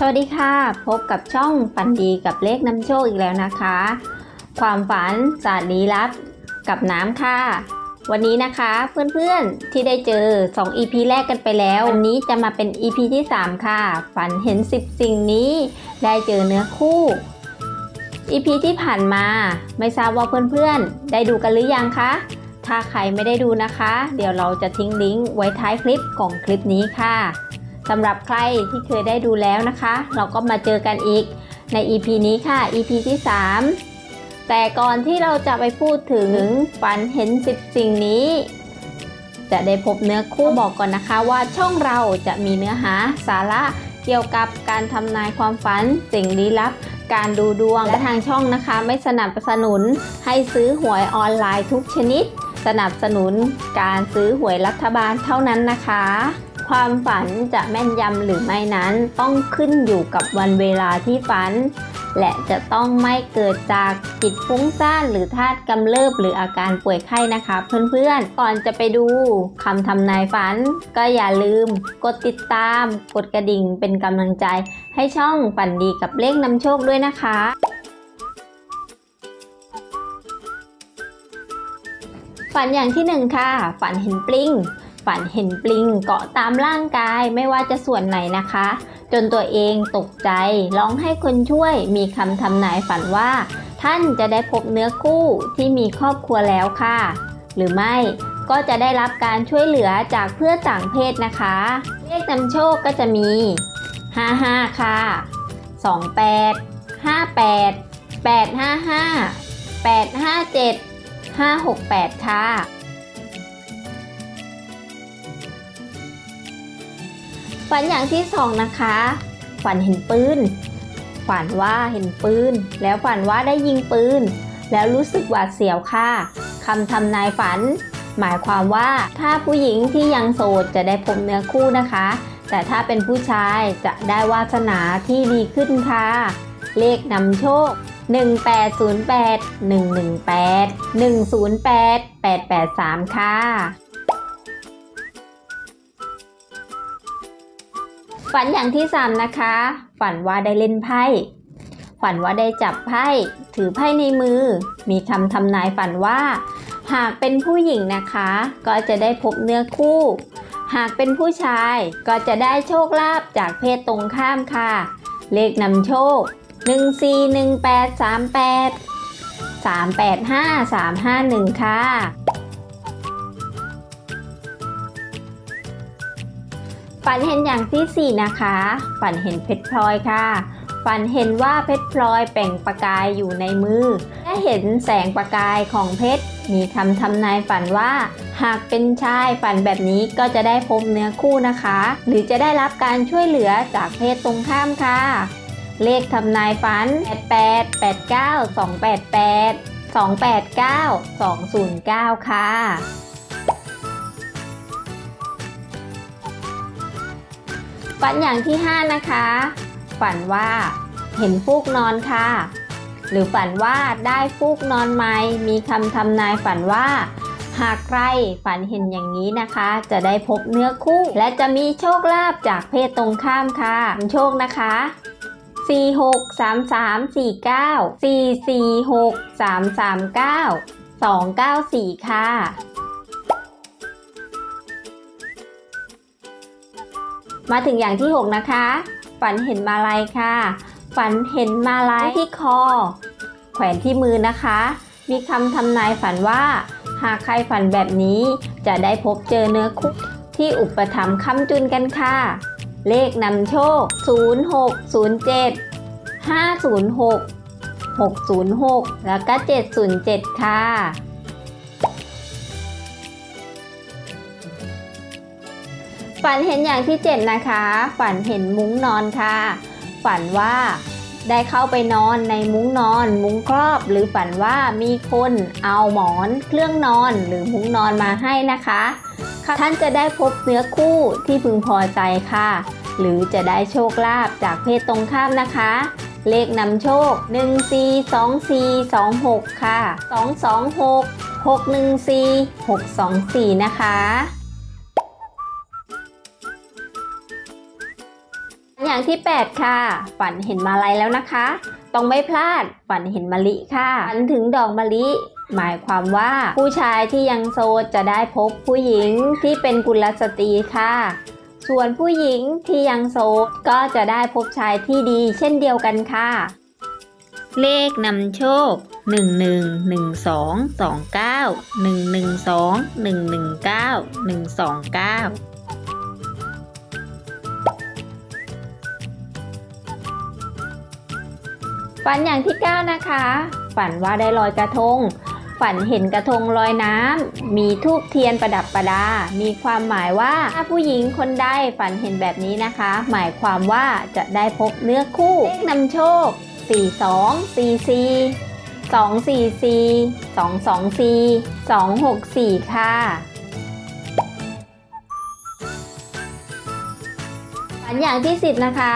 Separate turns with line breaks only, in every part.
สวัสดีค่ะ พบกับช่องฝันดีกับเลขนำโชคอีกแล้วนะคะ ความฝันศาสตร์ลี้ลับกับน้ำค่ะ วันนี้นะคะเพื่อนๆที่ได้เจอ 2 EP แรกกันไปแล้ว วันนี้จะมาเป็น EP ที่ 3 ค่ะ ฝันเห็น 10 สิ่งนี้ได้เจอเนื้อคู่ EP ที่ผ่านมาไม่ทราบว่าเพื่อนๆ ได้ดูกันหรือยังคะ ถ้าใครไม่ได้ดูนะคะ เดี๋ยวเราจะทิ้งลิงก์ไว้ท้ายคลิปของคลิปนี้ค่ะ สำหรับใครที่เคยได้ดูแล้วนะคะ เราก็มาเจอกันอีกใน EP นี้ค่ะ EP ที่ 3 แต่ก่อนที่เราจะไปพูดถึงฝันเห็น10สิ่งนี้ จะได้พบเนื้อคู่บอกก่อนนะคะว่าช่องเราจะมีเนื้อหาสาระเกี่ยวกับการทำนายความฝันสิ่งลี้ลับ การดูดวงและทางช่องนะคะ ไม่สนับสนุนให้ซื้อหวยออนไลน์ทุกชนิด สนับสนุนการซื้อหวยรัฐบาลเท่านั้นนะคะ ความฝันจะแม่นยำหรือไม่นั้นต้องขึ้นอยู่กับวันเวลาที่ฝัน และจะต้องไม่เกิดจากจิตฟุ้งซ่านหรือธาตุกำเริบหรืออาการป่วยไข้นะคะ เพื่อนๆ ก่อนจะไปดูคำทำนายฝัน ก็อย่าลืมกดติดตาม กดกระดิ่งเป็นกำลังใจ ให้ช่องฝันดีกับเลขนำโชคด้วยนะคะฝันอย่างที่หนึ่งค่ะ ฝันเห็นปลิง ฝันเห็นปลิงเกาะตามร่างกายไม่ว่าจะส่วนไหนนะคะ จนตัวเองตกใจร้องให้คนช่วยมีคำทำนายฝันว่า ท่านจะได้พบเนื้อคู่ที่มีครอบครัวแล้วค่ะ หรือไม่ก็จะได้รับการช่วยเหลือจากเพื่อต่างเพศนะคะเลขนำโชคก็จะมี 55 ค่ะ 28 58 855 857 568 ค่ะ ฝันอย่างที่สองนะคะ ฝันเห็นปืน ฝันว่าเห็นปืน แล้วฝันว่าได้ยิงปืน แล้วรู้สึกหวาดเสียวค่ะคำทำนายฝัน หมายความว่าถ้าผู้หญิงที่ยังโสดจะได้พบเนื้อคู่นะคะ แต่ถ้าเป็นผู้ชายจะได้วาสนาที่ดีขึ้นค่ะ เลขนำโชค 1808 118 108 883 ค่ะ ฝันอย่างที่ 3 นะคะ ฝันว่าได้เล่นไพ่ ฝันว่าได้จับไพ่ ถือไพ่ในมือ มีคำทำนายฝันว่า หากเป็นผู้หญิงนะคะ ก็จะได้พบเนื้อคู่ หากเป็นผู้ชายก็จะได้โชคลาภจากเพศตรงข้ามค่ะ เลขนำโชค 141838 385 351 ค่ะ ฝันเห็นอย่างที่ 4 นะคะ ฝันเห็นเพชรพลอยค่ะ ฝันเห็นว่าเพชรพลอยแป่งประกายอยู่ในมือ และเห็นแสงประกายของเพชร มีคำทำนายฝันว่า หากเป็นชายฝันแบบนี้ก็จะได้พบเนื้อคู่นะคะ หรือจะได้รับการช่วยเหลือจากเพศตรงข้ามค่ะ เลขทำนายฝัน 88 89 288 289 209 ค่ะ ฝันอย่างที่ 5 นะคะ ฝันว่าเห็นฟูกนอนค่ะ หรือฝันว่าได้ฟูกนอนใหม่มีคำทำนายฝันว่า หากใครฝันเห็นอย่างนี้นะคะ จะได้พบเนื้อคู่ และจะมีโชคลาภจากเพศตรงข้ามค่ะโชคนะคะ4 6 3 3 4 9 4 4 6 3 3 9 2 9 4 ค่ะ มาถึงอย่างที่ 6 นะคะ ฝันเห็นมาลัยค่ะ ฝันเห็นมาลัยที่คอ แขวนที่มือนะคะ มีคำทำนายฝันว่า หากใครฝันแบบนี้จะได้พบเจอเนื้อคู่ที่อุปถัมภ์ค้ำจุนกันค่ะ เลขนำโชค 0607 506 606 แล้วก็ 707 ค่ะ ฝันเห็นอย่างที่ 7 นะคะ ฝันเห็นมุ้งนอนค่ะ ฝันว่าได้เข้าไปนอนในมุ้งนอน มุ้งครอบ หรือฝันว่ามีคนเอาหมอนเครื่องนอนหรือมุ้งนอนมาให้นะคะ ท่านจะได้พบเนื้อคู่ที่พึงพอใจค่ะ หรือจะได้โชคลาภจากเพศตรงข้ามนะคะ เลขนำโชค 1 4 2 4 2 6ค่ะ 2 2 6 6 1 4 6 2 4 นะคะ อย่างที่ 8 ค่ะ ฝันเห็นมาลัยแล้วนะคะ ต้องไม่พลาดฝันเห็นมะลิค่ะฝันถึงดอกมะลิ หมายความว่าผู้ชายที่ยังโสดจะได้พบผู้หญิงที่เป็นกุลสตรีค่ะ ส่วนผู้หญิงที่ยังโสดก็จะได้พบชายที่ดีเช่นเดียวกันค่ะ เลขนำโชค 1 1 1 2 2 9 1 1 2 1 1 9 1 2 9 ฝันอย่างที่ 9 นะคะ ฝันว่าได้ลอยกระทง ฝันเห็นกระทงลอยน้ำ มีทูบเทียนประดับประดา มีความหมายว่าถ้าผู้หญิงคนใดฝันเห็นแบบนี้นะคะ หมายความว่าจะได้พบเนื้อคู่เลขนำโชค 42 44 244 224 264 ค่ะฝันอย่างที่ 10 นะคะ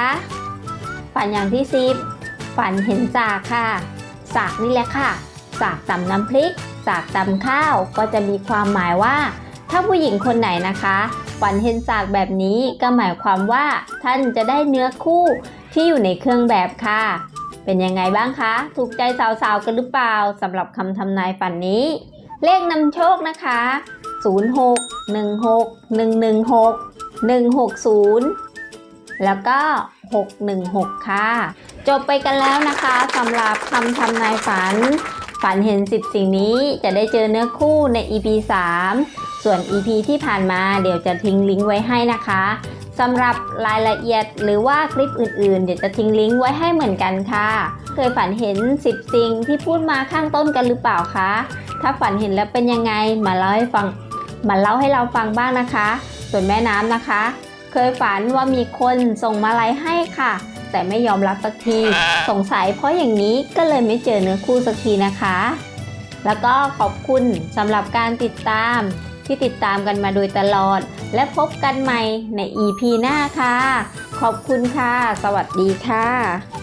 ฝันอย่างที่ 10 ฝันเห็นสากค่ะ สากนี่แหละค่ะ สากตำน้ำพริก สากตำข้าวก็จะมีความหมายว่า ถ้าผู้หญิงคนไหนนะคะ ฝันเห็นสากแบบนี้ก็หมายความว่า ท่านจะได้เนื้อคู่ที่อยู่ในเครื่องแบบค่ะ เป็นยังไงบ้างคะ ถูกใจสาวๆกันหรือเปล่าสำหรับคำทำนายฝันนี้ เลขนำโชคนะคะ 06 16 116 160 แล้วก็ 616 ค่ะ จบไปกันแล้วนะคะสำหรับคำทำนายฝัน ฝันเห็น 10 สิ่งนี้จะได้เจอเนื้อคู่ใน EP 3 ส่วน EP ที่ผ่านมาเดี๋ยวจะทิ้งลิงก์ไว้ให้นะคะสำหรับรายละเอียดหรือว่าคลิปอื่นๆ เดี๋ยวจะทิ้งลิงก์ไว้ให้เหมือนกันค่ะ เคยฝันเห็น 10 สิ่งที่พูดมาข้างต้นกันหรือเปล่าคะ ถ้าฝันเห็นแล้วเป็นยังไงมาเล่าให้ฟังมาเล่าให้เราฟังบ้างนะคะ ส่วนแม่น้ำนะคะ เคยฝันว่ามีคนส่งมาลัยให้ค่ะ แต่ไม่ยอมรับสักที สงสัยเพราะอย่างนี้ก็เลยไม่เจอเนื้อคู่สักทีนะคะ แล้วก็ขอบคุณสำหรับการติดตามที่ติดตามกันมาโดยตลอด และพบกันใหม่ใน EP หน้าค่ะ ขอบคุณค่ะ สวัสดีค่ะ